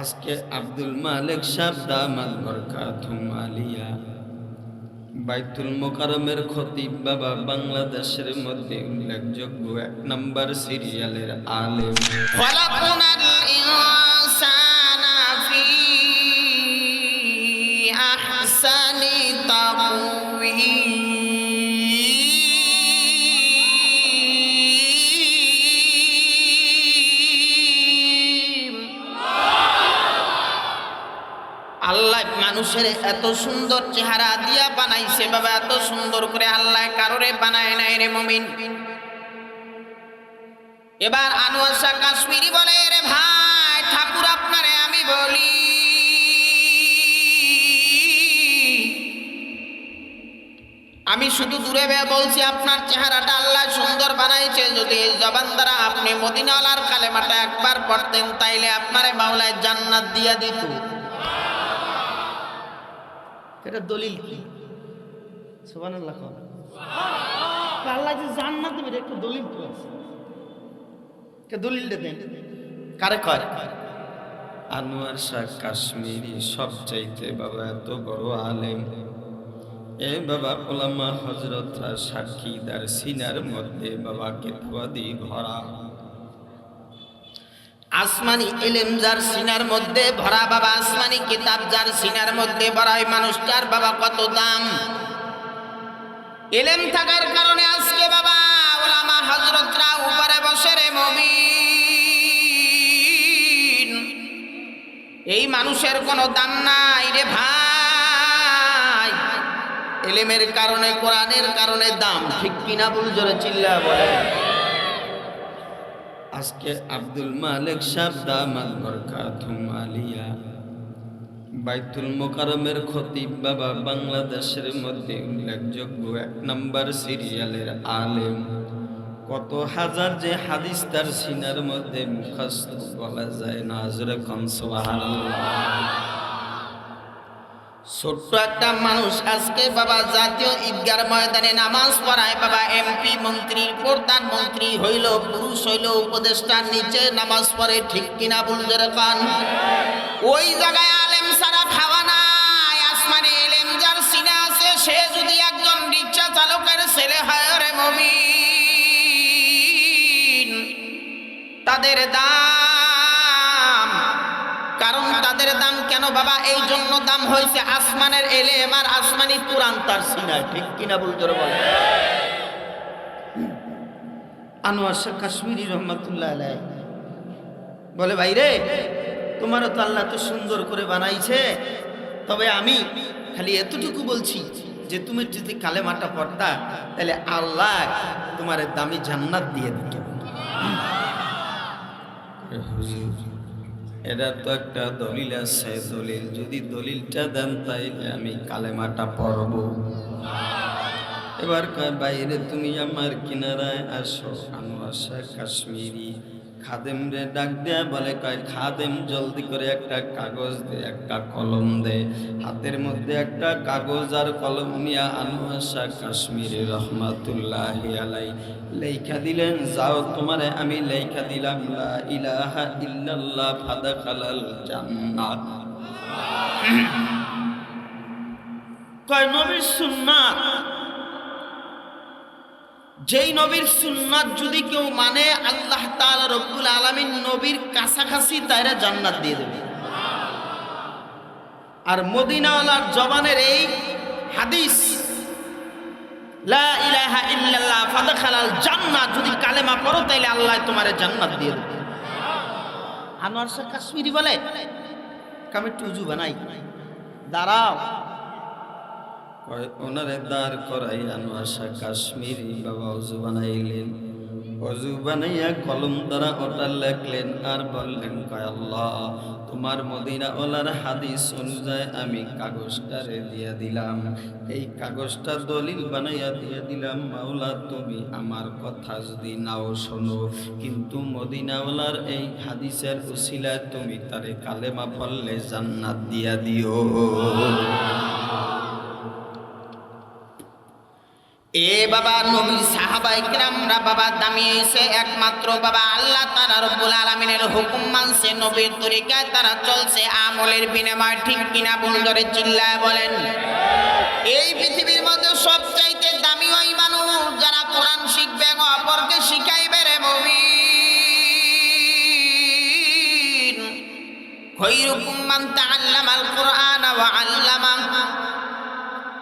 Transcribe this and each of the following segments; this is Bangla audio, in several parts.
আজকে আব্দুল মালিক সাহেব দামাল বরকাতুম আলিয়া। বাইতুল মোকারমের খতিব বাবা বাংলাদেশের মধ্যে উল্লেখযোগ্য এক নম্বর সিরিয়ালের আলেম। এত সুন্দর চেহারা দিয়া বানাইছে বাবা, এত সুন্দর করে আল্লাহ কারোরে বানায় নাই রে মমিন। এবার আনোয়ার শাহ কাশ্মীরি বলে রে ভাই, ঠাকুর আপনারে আমি বলি, আমি শুধু দূরে বে বলছি, আপনার চেহারাটা আল্লাহ সুন্দর বানাইছে। যদি এই জবান দ্বারা আপনি মদিনাওয়ালার কালেমাটা একবার পড়তেন, তাইলে আপনারে মাওলায় জান্নাত দিয়া দিত। এটা দলিল কি? সুবহানাল্লাহ কও। আল্লাহ যে জান্নাত দেবে একটু দলিল তো আছে। দলিলটা দেন? কারে কয়? আনোয়ার শাহ কাশ্মীরি সবচাইতে বাবা এত বড় আলেম। এ বাবা ওলামা হজরতরা সাক্ষী দার সিনার মধ্যে বাবা কেতবাদি ভরা আসমানি এলেম যার সিনার মধ্যে ভরা বাবা, আসমানি কিতাব যার সিনার মধ্যে ভরা মানুষটার বাবা, কত দাম? এলেম থাকার কারণে আজকে বাবা, ওলামা হজরতরা উপরে বসে রে মবিন এই মানুষের কোনো দাম নাই রে ভাই। এলেমের কারণে, কোরআনের কারণে দাম, ঠিক কিনা বল জোরে চিল্লা বলে আজকে আব্দুল মালিক সাহেব দামাল বরকাতুম বাইতুল মোকারমের খতিব বাবা বাংলাদেশের মধ্যে উল্লেখযোগ্য এক নম্বর সিরিয়ালের আলেম। কত হাজার যে হাদিস তার সিনার মধ্যে মুখস্থ বলা যায় না আজরে খান ছোট্ট একটা মানুষ আজকে বাবা জাতীয় ঈদগার ময়দানে নামাজ পড়ায় বাবা এমপি মন্ত্রী, প্রধানমন্ত্রী হইল, পুরুষ হইল উপদেষ্টার নিচে নামাজ পড়ে ঠিক কিনা বুঝতে কান। ওই জায়গায় আলেম সারা খাওয়া নাই, আসমানে এলেম যার সিনে আছে, সে যদি একজন রিক্সা চালকের ছেলে হয় রে মমি তাদের দাম, কারণ তাদের দাম কেন বাবা এই জন্য দাম হয়েছে আসমানের এলেম আর আসমানি কোরআন তার সিনায় ঠিক কিনা বলতে বলে আনোয়ার শাহ কাশ্মীরি রহমতুল্লাহ আলাই বলে ভাই রে তোমারও তো আল্লাহ তো সুন্দর করে বানাইছে। তবে আমি খালি এতটুকু বলছি যে তুমি যদি কালেমাটা পড়তা তাহলে আল্লাহ তোমার দামি জান্নাত দিয়ে দিত। হুজুর এটা তো একটা দলিল আছে, দলিল যদি দলিলটা দেন তাইলে আমি কালেমাটা পড়ব। এবার বাইরে তুমি আমার কিনারায় আসো, আনোয়ার আসা কাশ্মীরি। খাদেম রে ডাক দেয়া বলে, কয়, খাদেম, জলদি করে একটা কাগজ দে, একটা কলম দে। হাতের মধ্যে একটা কাগজ আর কলম নিয়া আনোয়ার শাহ কাশ্মীরি রহমাতুল্লাহ আলাই। লেখা দিলেন, যাও তোমারে আমি লেখা দিলাম, লা ইলাহা ইল্লাল্লাহ, ফাদাখালাল জান্নাত। কয়, নবীর সুন্নাত। যেই নবীর সুন্নাত যদি কেউ মানে আল্লাহ তাআলা রব্বুল আলামিন নবীর কাছাকাছি তাইরা জান্নাত দিয়ে দেবে। আর মদিনাওয়ালার জবানের এই হাদিস, লা ইলাহা ইল্লাল্লাহ ফাদখালাল জান্নাত, যদি কালেমা পড়ো, তাইলে আল্লাহ তোমারে জান্নাত দিয়ে দেবে। আনোয়ার শাহ কাশ্মীরি বলে একটু উজু বানাই, দাঁড়াও। ওনারে দাঁড় করাই আনোয়ার শাহ কাশ্মীরি বাবা অজু বানাইলেন। অজু বানাইয়া কলম দ্বারা ওটা লেখলেন আর বললেন আল্লাহ, তোমার মদিনা ওলার হাদিস অনুযায়ী আমি কাগজটারে দিয়া দিলাম। এই কাগজটা দলিল বানাইয়া দিয়ে দিলাম, মাওলা, তুমি আমার কথা যদি নাও শোনো। কিন্তু মদিনাওয়ালার এই হাদিসের উসিলায় তুমি তারে কালেমা পড়লে জান্নাত দিয়া দিও। এ বাবা নবীর সাহাবা ইকরামরা বাবা দামিয়েছে একমাত্র বাবা আল্লাহ তাআলা রব্বুল আলামিনের হুকুম মানছে, নবীর তরিকায় তারা চলছে, আমলের বিনিময় ঠিক কিনা ভুল করে চিল্লায় বলেন। এই পৃথিবীর মধ্যে সবচাইতে দামি ওই মানুষ যারা কোরআন শিখবে অপরকে শিখাইবে রে মুমিন। খৈরুকুম মান তাআল্লামাল কুরআন ওয়া আল্লামা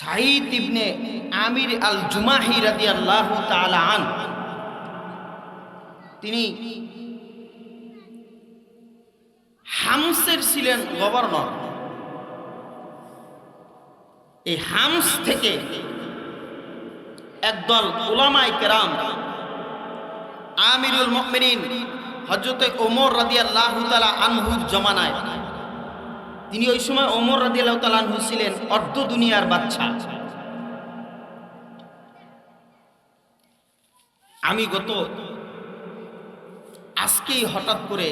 সাইদ ইবনে আমির আল জুমাহি রাদিয়াল্লাহু তাআলা আন। তিনি হামসের ছিলেন গভর্নর। এই হামস থেকে একদল উলামায়ে কেরাম, আমিরুল মুমিনিন হযরতে ওমর রাদিয়াল্লাহু তাআলা আনহুর জমানায় তিনি ওই সময় ওমর রাদিয়াল্লাহু তাআলা আনহু ছিলেন অর্ধ দুনিয়ার বাদশা। আমি গত আজকেই হঠাৎ করে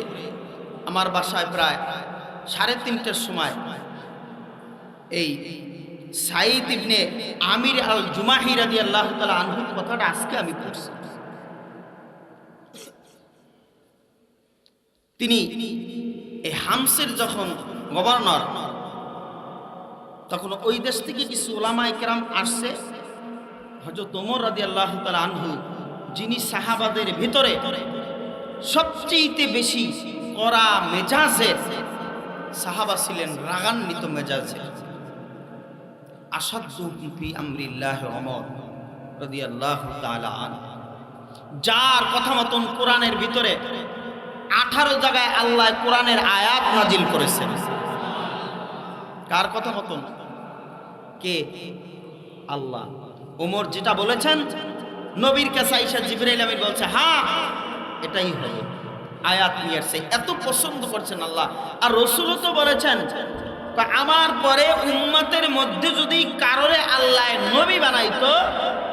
আমার বাসায় প্রায় সাড়ে তিনটার সময় এই সাইদ ইবনে আমির আল জুমাহি আল্লাহ তালা আনহুর কথাটা আজকে আমি পড়ছি। তিনি এই হামসের যখন গভর্নর। তখন ওই দেশ থেকে কিছু ওলামা একরাম আসছে। হজরত ওমর রাদি আল্লাহ আনহু, যিনি সাহাবাদের ভিতরে সবচেয়ে বেশি করা মেজাজের সাহাবা ছিলেন, রাগান্বিত মেজাজের। আসাদুফি যার কথা মতন কোরআনের ভিতরে আঠারো জায়গায় আল্লাহ কোরআনের আয়াত নাজিল করেছেন। কার কথা মতন কে আল্লাহ ওমর যেটা বলেছেন নবীর কাছে আইসা জিবরাইল আমিন বলছে হ্যাঁ এটাই হবে আয়াত নিয়ে আসছে এত পছন্দ করছেন আল্লাহ আর রসুলও তো বলেছেন তা আমার পরে উম্মতের মধ্যে যদি কারোরে আল্লাহ নবী বানাইতো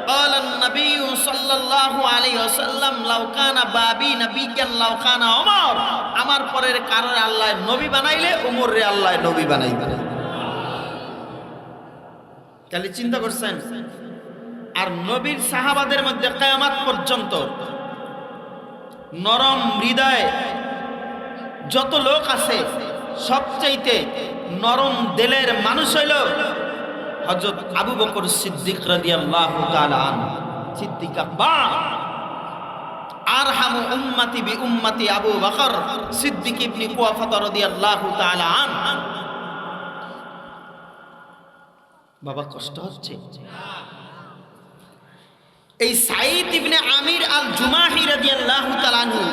قال النبي صلى الله عليه وسلم لو كان بابي نبيا لو كان عمر আমার পরের কারণে আল্লাহ নবী বানাইলে উমর রে আল্লাহ নবী বানাইবে তাহলে চিন্তা করছেন, আর নবীর সাহাবাদের মধ্যে কিয়ামত পর্যন্ত নরম হৃদয় যত লোক আছে, সবচাইতে নরম দেলের মানুষ হইল হজরত আবু বকর সিদ্দিক রাদিয়াল্লাহু তাআলা সিদ্দিক আকবর আর হামু উম্মতি বি উম্মতি আবু বকর সিদ্দিক ইবনে কুয়াফা রাদিয়াল্লাহু তাআলা আন বাবা, কষ্ট হচ্ছে। এই সাইদ ইবনে আমির আল জুমাহি রাদিয়াল্লাহু তাআলা আনহু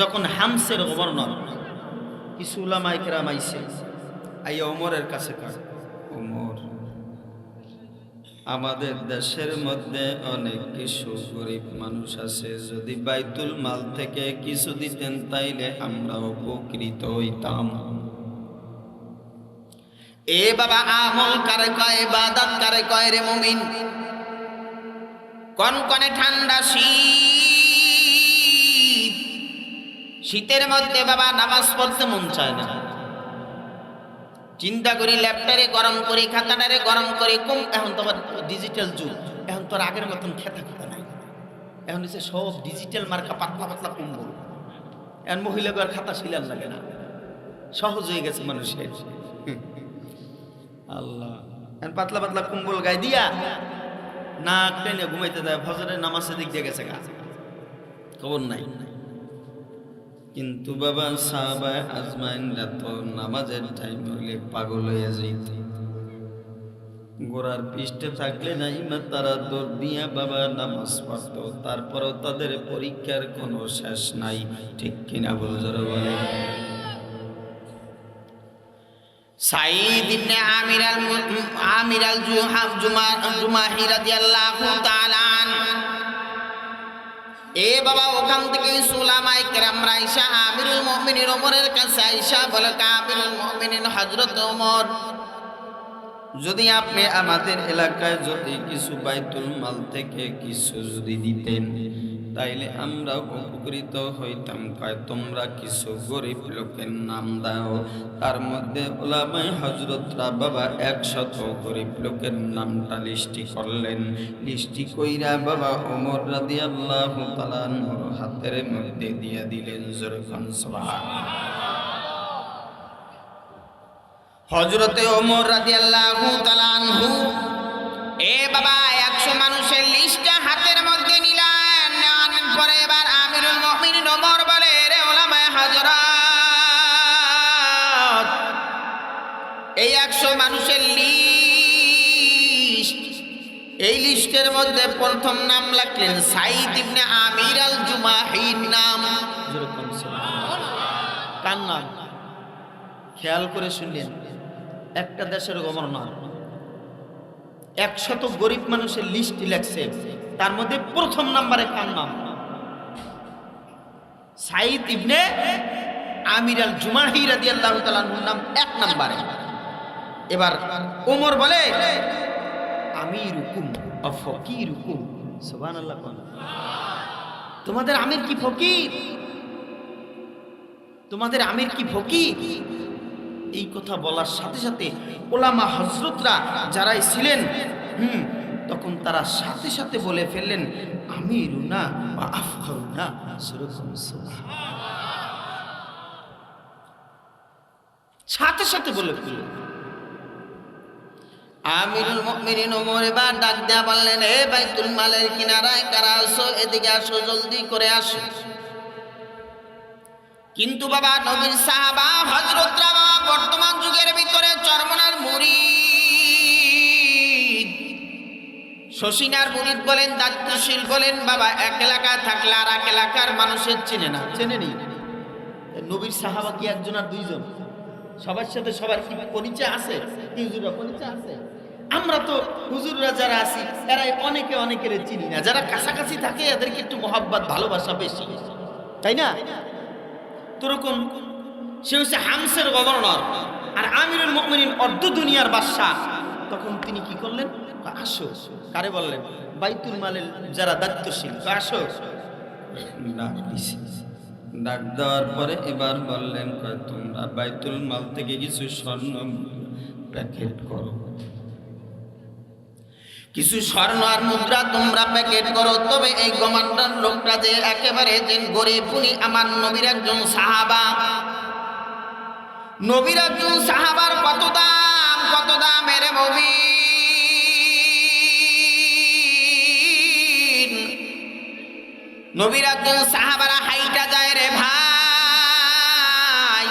যখন হামসের গভর্নর কিছু উলামা ইকরাম আইছে, আইয়া ওমরের কাছে কয়, ওমর, আমাদের দেশের মধ্যে অনেক কিছু গরিব মানুষ আছে, যদি বাইতুল মাল থেকে কিছু দিতেন তাইলে আমরা উপকৃত হইতাম। এ বাবা আমল কারে কয়, ইবাদত কারে কয় রে মুমিন? কনকনে ঠান্ডা শীত? শীতের মধ্যে বাবা নামাজ পড়তে মন চায় না। চিন্তা করি ল্যাপটারে গরম করি, খাতাটারে গরম করি, কম, এখন তোমার ডিজিটাল যুগ। এখন তোর আগের মতন খেতা খেতা নাই। এখন হচ্ছে সব ডিজিটাল মার্কা পাতলা পাতলা কুম্বল। এখন মহিলাদের খাতা শিলার লাগে না। সহজ হয়ে গেছে মানুষের। আল্লাহ। পাতলা পাতলা কুম্বল গায়ে দিয়া নাক টেনে ঘুমাইতে দেয়, ফজরের নামাজের দিক দিয়ে গেছে খবর নাই। কিন্তু বাবা সাহাবা আজমাইনরা তো নামাজের টাইম হইলে পাগল হয়ে যাইত। গোড়ার পৃষ্ঠে থাকলে নাই মা তারা দৌড় দিয়া বাবা নামাজ পড়ত। তারপরেও তাদের পরীক্ষার কোনো শেষ নাই। ঠিক কিনা বলজর বলে? সাইদ ইবনে আমির আল আমির আল জুমাহি রাদিয়াল্লাহু তাআলা এ বাবা ওখান থেকে সুলামাই কেরাম রাইসা আমিরুল মুমিনিন ওমরের কাছে আইসা বলে আমিরুল মুমিনিন হযরত ওমর, যদি আপনি আমাদের এলাকায় যদি কিছু বাইতুল মাল থেকে কিছু যদি দিতেন তাইলে আমরা উপকৃত হইতাম। কয়, তোমরা কিছু গরিব লোকের নাম দাও। তার মধ্যে ওলামাই হজরতরা বাবা একশত গরিব লোকের নামটা লিস্টি করলেন। লিস্টি কইরা বাবা ওমর রাদি আল্লাহ হাতের মধ্যে দিয়ে দিলেন জোরখান হজরতে রাদিয়াল্লাহু তাআলা আনহু, এ বাবা, একশো মানুষের একশো মানুষের লিস্ট এই লিস্টের মধ্যে প্রথম নাম লিখলেন সাইদ ইবনে আমির আল জুমাহির নাম। কার নাম? খেয়াল করে শুনলেন, একটা দেশের গভর্নর। একশত গরিব মানুষের লিস্ট লেখছে, তার মধ্যে প্রথম নাম্বারে কার নাম? সাইদ ইবনে আমির আল জুমাহি রাদিয়াল্লাহু তাআলার নাম এক নাম্বারে। এবার ওমর বলে আমির হুকুম ফকির হুকুম সুবহানাল্লাহ কোন তোমাদের আমির কি ফকির? তোমাদের আমির কি ফকির? এই কথা বলার সাথে সাথে ওলামা হজরতরা যারাই ছিলেন হুম তখন তারা সাথে সাথে বলে ফেললেন আমি রুনা বা আফখারু না সেরকম সাথে সাথে বলে ফেললেন। আমিরুল মুমিনিন ওমর এবার ডাক দেয়া বললেন, এ বাইতুল মালের কিনারায় কারা আসো এদিকে আসো, জলদি করে আসো। কিন্তু বাবা, নবীর সাহাবা হযরতরা বাবা বর্তমান যুগের ভিতরে চরমনার মুরিদ। শশিনার মুরিদ বলেন, দায়িত্বশীল বলেন বাবা, এক এলাকায় থাকলে আর এক এলাকার মানুষের চিনে না। চেনে নি? নবীর সাহাবা কি একজন আর দুইজন? সবার সাথে সবার কি পরিচয় আছে? পরিচয় আছে? আমরা তো হুজুররা যারা আছি এরা অনেকে অনেকের চিনি না। যারা কাছাকাছি থাকে, এদেরকে একটু মহাব্বত, ভালোবাসা বেশি। তাই না? তোরকম সে হচ্ছে হামসের গভর্নর আর আমিরুল মুমিনিন অর্ধ দুনিয়ার বাদশাহ। তখন তিনি কি করলেন? আসো। কারে বললেন? বাইতুল মালের যারা দায়িত্বশীল আসো। ডাক দেওয়ার পরে এবার বললেন তোমরা বাইতুল মাল থেকে কিছু স্বর্ণ প্যাকেট করো। কিছু স্বর্ণ আর মুদ্রা তোমরা প্যাকেট করো, তবে এই গমান্ডার লোকটা যে একেবারে যে গরিব, উনি আমার নবীর একজন সাহাবা। নবীর একজন সাহাবার কত দাম কত দাম এর মবি নবীর একজন সাহাবারা হাইটা যায় রে ভাই।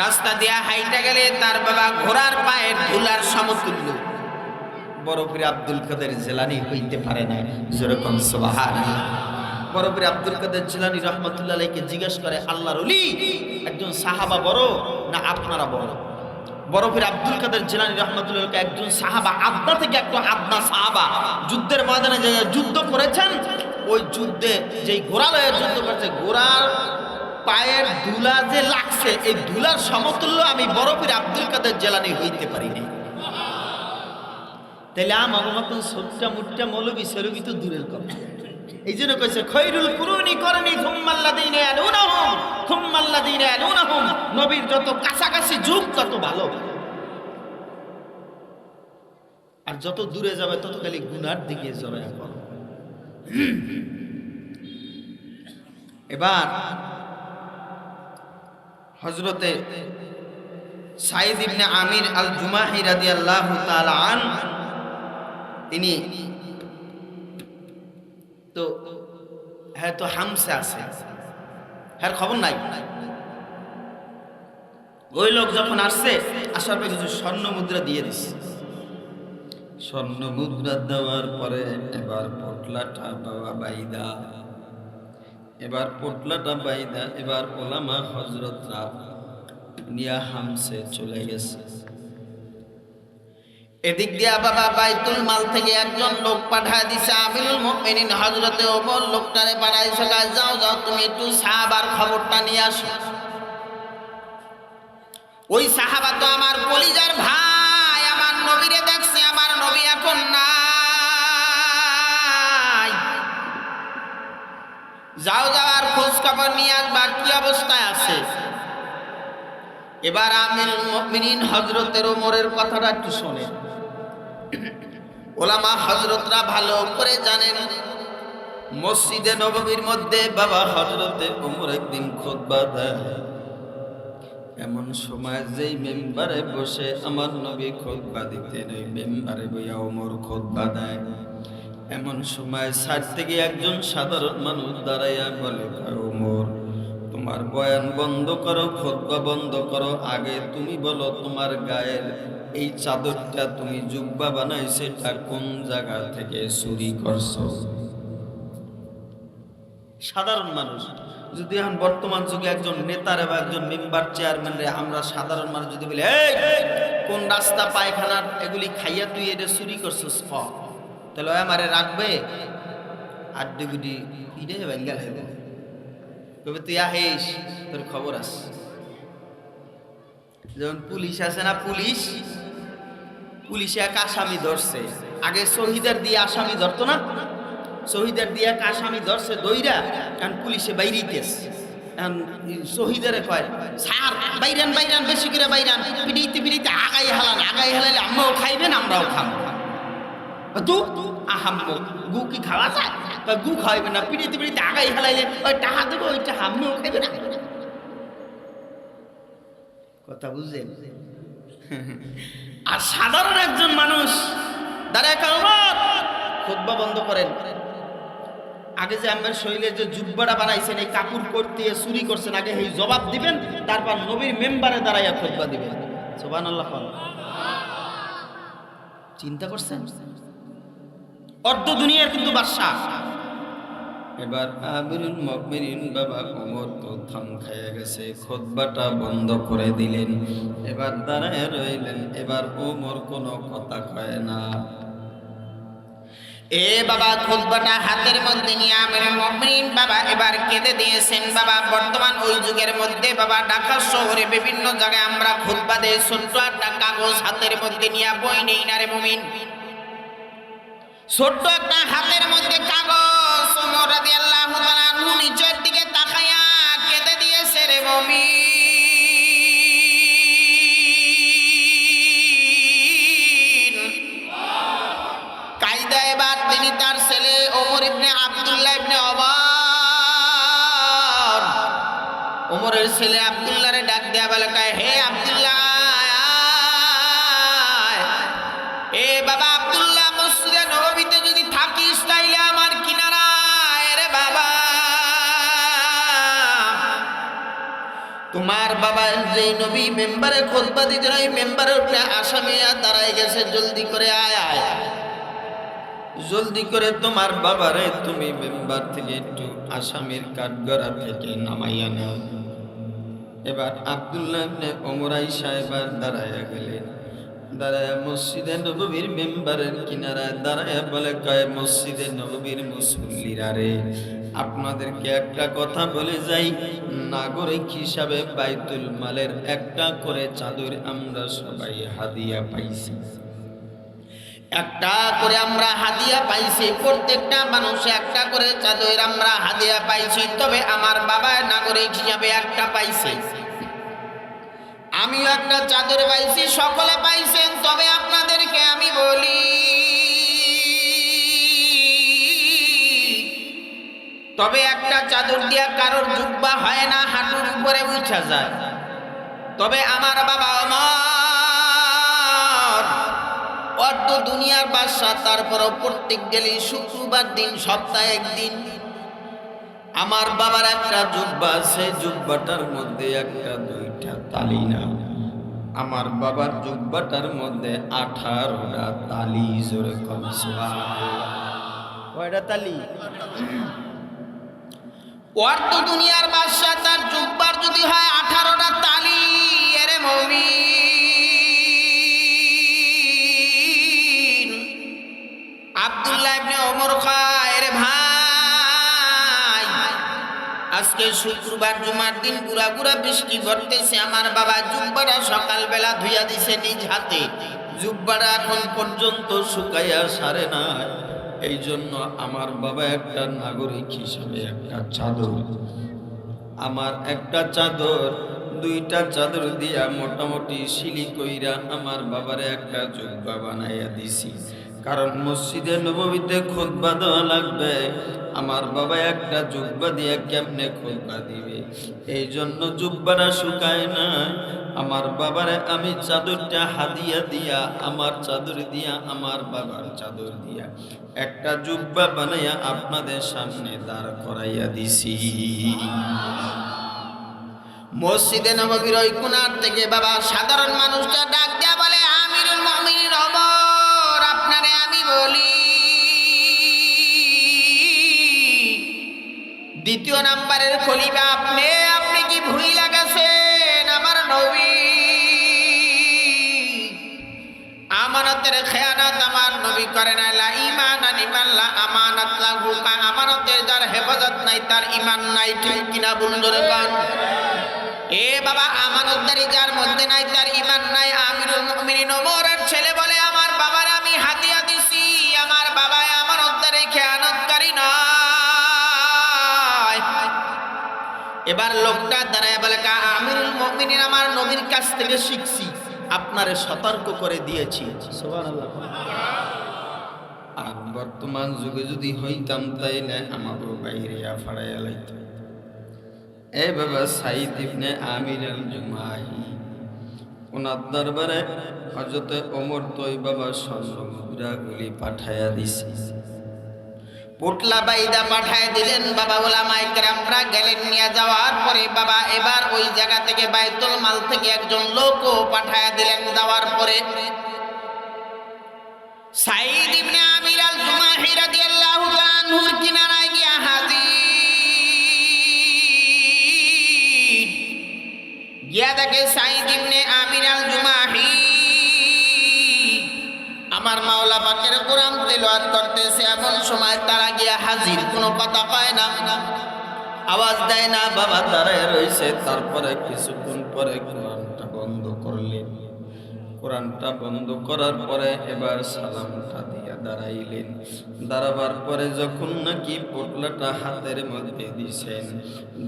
রাস্তা দিয়া হাইটা গেলে তার বাবা ঘোড়ার পায়ের ধুলার সমতুল্য। বরফির আব্দুল কাদের জেলানি হইতে পারে না। যেরকম সোবাহার বরফির আব্দুল কাদের জেলানি রহমতুল্লাহ আলাইকে জিজ্ঞেস করে, আল্লাহর অলি একজন সাহাবা বড় না আপনারা বড়? বরফের আব্দুল কাদের জেলানি রহমতুল্লাহকে একজন সাহাবা, আদনা থেকে একজন আদনা সাহাবা, যুদ্ধের ময়দানে যে যুদ্ধ করেছেন, ওই যুদ্ধে যেই ঘোড়া লয়ে যুদ্ধ করেছে ঘোড়ার পায়ের ধুলা যে লাগছে, এই ধুলার সমতুল্য আমি বরফের আব্দুল কাদের জেলানি হইতে পারিনি তাহলে আমার মতন সত্যা মুট্টা মৌলবি সেরবি তো দূরের কথা। এই জন্য কইছে, খৈরুল কুরুনি করনি থুম্মাল্লাদিনে আলুনাহুম থুম্মাল্লাদিনে আলুনাহুম নবীর যত কাছাকাছি যুগ, তত ভালো আর যত দূরে যাবে, তত খালি গুনার দিকে জড়ায় করো এবার হজরতে সাইদ ইবনে আমির আল জুমাহি রাদিয়াল্লাহু তাআলা আন তিনি তো হ্যাঁ তো হামসে আছে। হ্যাঁ খবর নাই? ওই লোক যখন আসছে, আসার পরে কিছু স্বর্ণ মুদ্রা দিয়ে দিছে। স্বর্ণ মুদ্রা দেওয়ার পরে এবার পটলাটা বাবা বাইদা। এবার পটলাটা বাইদা, এবার ওলামা হজরতরা নিয়া হামসে চলে গেছে। এদিক দিয়া বাবা বাইতুল মাল থেকে একজন লোক পাঠায় দিছে, আমিরুল মুমিনিন, হযরতে ওমর লোকটারে পাঠাইছে যাও যাও, তুমি একটু সাহাবার খবরটা নিয়ে আসো। ওই সাহাবা তো আমার কলিজার ভাই, আমার নবীরে দেখছে, আমার নবী এখন নাই। যাও যাও, আর খোঁজ খবর নিয়ে আসবা কি অবস্থায় আছে? এবার আমির মুমিনিন হজরতের ওমরের কথাটা একটু শোনে ওলামা হজরতরা ভালো করে জানেন। মসজিদে নববীর মধ্যে বাবা হজরতে উমর একদিন দেয়। এমন সময় যেই মেম্বারে বসে আমার নবী খুতবা দিতেন, ওই মেম্বারে বইয়া উমর খুতবা দেয়। এমন সময় সাইড থেকে একজন সাধারণ মানুষ দাঁড়াইয়া বলে, "ভাই উমর তোমার বয়ান বন্ধ করো, খুতবা বন্ধ করো। আগে তুমি বলো তোমার গায়ের এই চাদরটা তুমি জুব্বা বানাই সেটা কোন জায়গা থেকে চুরি করছ? সাধারণ মানুষ যদি এখন বর্তমান যুগে একজন নেতার বা একজন মেম্বার চেয়ারম্যান রে আমরা সাধারণ মানুষ যদি বলি "এই, কোন রাস্তা পায়খানার এগুলি খাইয়া তুই এটা চুরি করছিস ক তাহলে আমারে রাখবে? আড্ডি গুডি হইব তবে তুই আহিস? তোর খবর আস যেমন পুলিশ আছে না, পুলিশ, পুলিশে এক আসামি ধরছে। আগে শহীদের দিয়ে আসামি ধরতো না। শহীদের দিয়ে এক আসামি ধরছে দইরা কারণ পুলিশে বাইরিতেস এখন শহীদের কয়, স্যার, বাইরান বাইরান, বেশি করে বাইরান পিড়িতে পিড়িতে আগাই হালান, আগাই হালালে আমরাও খাইবেন, আমরাও খাব তু আহাম্ম, গু কি খাওয়া যায়? গু খাইবে না পিড়িতে পিড়িতে আগাই হালাইলে, ওই টাকা দেবো, ওই টাকা আমিও খাইবে না কথা বুঝলেন আর সাধারণ একজন মানুষ দাঁড়ায় বন্ধ করেন। আগে যে আমার শৈলে যে জুব্বাটা বানাইছেন, এই কাপড় করতে চুরি করছেন, আগে এই জবাব দিবেন, তারপর নবীর মেম্বারে দাঁড়াইয়া খুতবা দিবেন। সোবান আল্লাহ চিন্তা করছেন? অর্ধ দুনিয়ার কিন্তু বাদশা এবার আমিরুল মুমিনিন বাবা ওমর তো থাম খাইয়া গেছে। খুতবাটা বন্ধ করে দিলেন। এবার দাঁড়ায় রইলেন। এবার ওমর কোনো কথা কয় না। এ বাবা, খুতবাটা হাতের মধ্যে নিয়ে আমির মুমিনিন বাবা এবার কেঁদে দিয়েছেন। বাবা, বর্তমান ওই যুগের মধ্যে বাবা, ঢাকা শহরে বিভিন্ন জায়গায় আমরা খুতবা দেই ছোট্ট একটা কাগজ হাতের মধ্যে নিয়ে বই নেই না রে মুমিন। ছোট্ট একটা হাতের মধ্যে কাগজ, ওমর রাদিয়াল্লাহু তাআলা আনহু নিচের দিকে তাকায়া কেঁদে দিয়েছে রে মুমিন। কায়দা এবার তিনি তার ছেলে ওমর ইবনে আব্দুল্লাহ ইবনে অমর ওমরের ছেলে আব্দুল্লাহরে ডাক দেয়া বলে বাবা যে নবী মেম্বারে খোদবা দিতে ওই মেম্বারের উপরে আসামি আর দাঁড়ায় গেছে, জলদি করে আয় আয়। জলদি করে তোমার বাবারে তুমি মেম্বার থেকে একটু আসামির কাঠগড়া থেকে নামাইয়া নাও। এবার আব্দুল্লাহ আইসা এবার দাঁড়াইয়া গেলেন। দাঁড়ায় মসজিদে নববীর মেম্বারের কিনারায় দাঁড়ায় বলে, কয় মসজিদে নববীর মুসল্লিরা রে আপনাদেরকে একটা কথা বলে যাই। নাগরিক হিসাবে বাইতুল মালের একটা করে চাদর আমরা সবাই হাদিয়া পাইছি। একটা করে আমরা হাদিয়া পাইছি, প্রত্যেকটা মানুষ একটা করে চাদর আমরা হাদিয়া পাইছি, তবে আমার বাবা নাগরিক হিসাবে একটা পাইছে। আমিও একটা চাদর পাইছি, সকলে পাইছেন, তবে আপনাদেরকে আমি বলি তবে একটা চাদর দিয়া কারোর জুব্বা হয় না, হাঁটুর উপরে উঠা যায়। তবে আমার বাবা আমার অর্ধ দুনিয়ার বাদশা তারপরও প্রত্যেক গেলে শুক্রবার দিন, সপ্তাহে একদিন। আমার বাবার একটা জুব্বা আছে, জুব্বাটার মধ্যে একটা, দুইটা তালি না। আমার বাবার জুব্বাটার মধ্যে আঠারোটা তালি, জোরে কম কয়টা তালি? ওর তো দুনিয়ার বাদশাহ, তার জুব্বার যদি হয় আঠারোটা তালি। এরে মৌমি আবদুল্লাহ ইবনে ওমর খায় রে ভাই। আজকে শুক্রবার জুমার দিন পুরা গুড়া বৃষ্টি পড়তেছে আমার বাবা জুব্বাটা সকালবেলা ধুইয়া দিছে নিজ হাতে। জুব্বাটা এখন পর্যন্ত শুকাইয়া সারে নাই। এই জন্য আমার বাবা একটা নাগরিক হিসাবে একটা চাদর। আমার একটা চাদর, দুইটা চাদর দিয়া মোটামুটি শিলি কইরা আমার বাবারে একটা জুব্বা বানাইয়া দিছি। কারণ মসজিদে নবমীতে খোদবা দেওয়া লাগবে। আমার বাবা একটা জুব্বা দিয়া কেমনে খোদবা দিবে? এই জন্য জুব্বাটা শুকায় না। আমার বাবারে আমি চাদরটা হাদিয়া দিয়া, আমার চাদর দিয়া, আমার বাবার চাদর দিয়া একটা জুব্বা বানাইয়া আপনাদের সামনে দাঁড় করাইয়া দিছি। মসজিদে নববীর ওই কোনার থেকে বাবা সাধারণ মানুষটা ডাক দেয়া বলে দ্বিতীয় নাম্বারের খলিফা, আপনি আপনি কি ভুই লাগাছেন আমার নবী? আমানতের খেয়ানত আমার নবী করে না লা ইমান আনিমান লা আমানাত লাহু আমানতের যার হেফাজত নাই, তার ইমান নাই, ঠিক কিনা বন্ধুর গান এ বাবা, আমানতদারি যার মধ্যে নাই, তার ইমান নাই। আমিরুল মুমিনিন ওমরের ছেলে বলে আমার বাবার এবার লোকটা দাঁড়ায় বলে আমিরুল মুমিনিন আমার নবীর কাছ থেকে শিখছি। আপনারে সতর্ক করে দিয়েছি। আর বর্তমান যুগে যদি হইতাম তাই তাইলে আমাকে বাইরে ফাড়াইয়া লাইত। এ বাবা সাইদ ইবনে আমির আল জুমাহি ওনার দরবারে হজরত ওমর তৈ বাবা স্বর্ণ মুদ্রাগুলি পাঠাইয়া দিছি। পোটলা বাইদা পাঠায় দিলেন বাবা ওলামাই কেরামরা, গেলেন নিয়ে যাওয়ার পরে বাবা এবার ওই জায়গা থেকে বাইতুল মাল থেকে একজন লোকও পাঠায় দিলেন যাওয়ার পরে। সাইদ ইবনে আমির আল জুমাহি রাদিয়াল্লাহু তাআলা আনহুর কিনারায় গিয়া হাজির। গিয়া দেখে সাইদ ইবনে আমির আল জুমাহি আমার মাওলা পাকের কোরআন তেলাওয়াত করতেছে, এমন সময় তারা গিয়া হাজির, কোনো কথা পায় না। আওয়াজ দেয় না, বাবা তারাই রয়েছে তারপরে কিছুক্ষণ পরে কোরআনটা বন্ধ করলেন কোরআনটা বন্ধ করার পরে এবার সালামটা দিয়া দাঁড়াইলেন। দাঁড়াবার পরে যখন নাকি পটলাটা হাতের মধ্যে দিছেন,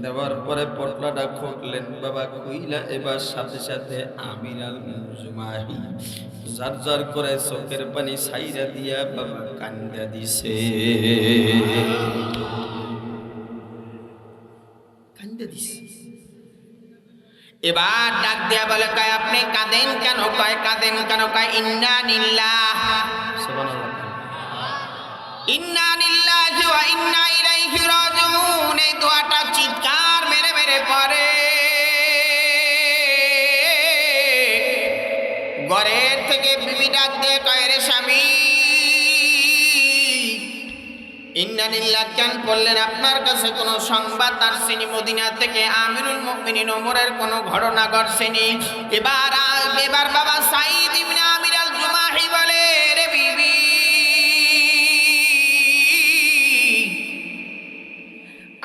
দেওয়ার পরে পটলাটা খুঁটলেন, বাবা কইলা এবার সাথে সাথে আমিরাল জুমাহি যার যার করে চোখের পানি সাইরা দিয়া বাবা কান্দা দিছে। দিছে। এবার ডাক দিয়া বলে, কয়, আপনি কাঁদেন কেন? কয়, কাঁদেন কেন? কয়, ইন্না নিল্লাহ ইন্না নিল্লাহি ওয়া ইন্না ইলাইহি দোয়াটা চিৎকার মেরে মেরে ঘরের থেকে দিয়ে, কয় রে স্বামী। আপনার কাছে কোনো সংবাদ থেকে আমিরুল মুমিনিন ওমরের কোনো ঘটনা ঘটছেনি এবার এবার বাবা সাইদ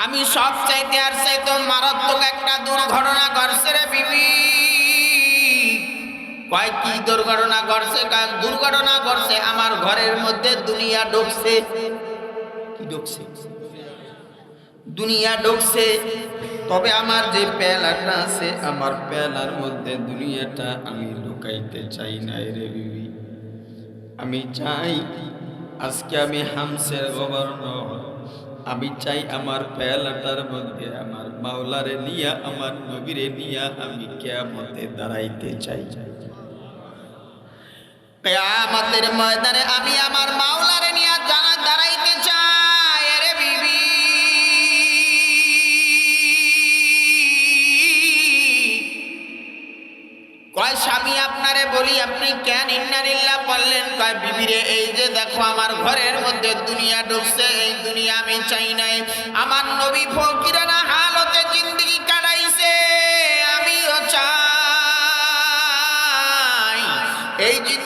আমি সব চাইতে আর চাইতো মারাত্মক একটা দুর্ঘটনা ঘটছে রে বিবি। কয়, কি দুর্ঘটনা ঘটছে? দুর্ঘটনা ঘটছে, আমার ঘরের মধ্যে দুনিয়া ঢুকছে। কি ঢুকছে? দুনিয়া ঢুকছে। তবে আমার যে পেলাটা আছে, আমার পেলার মধ্যে দুনিয়াটা আমি লুকাইতে চাই না রে বিবি। আমি চাই, আজকে আমি হামসের গভর্নর। আমি চাই আমার পেলাটার মধ্যে, আমার মাওলারে নিয়া, আমার নবীরে নিয়া আমি কেয়ামতে দাঁড়াইতে চাই। কেয়ামতের ময়দানে আমি আমার মাওলারে নিয়া জানা দাঁড়াইতে চাই কয়, স্বামী, আপনারে বলি, আপনি কেন ইন্নারিল্লা পারলেন কয়, বিবিরে, এই যে দেখো, আমার ঘরের মধ্যে দুনিয়া ঢুকছে, এই দুনিয়া আমি চাই নাই। আমার নবী ফকিরানা হালতে জিন্দগি কাটাইছে, আমিও চাই। এই জিন্দগিরা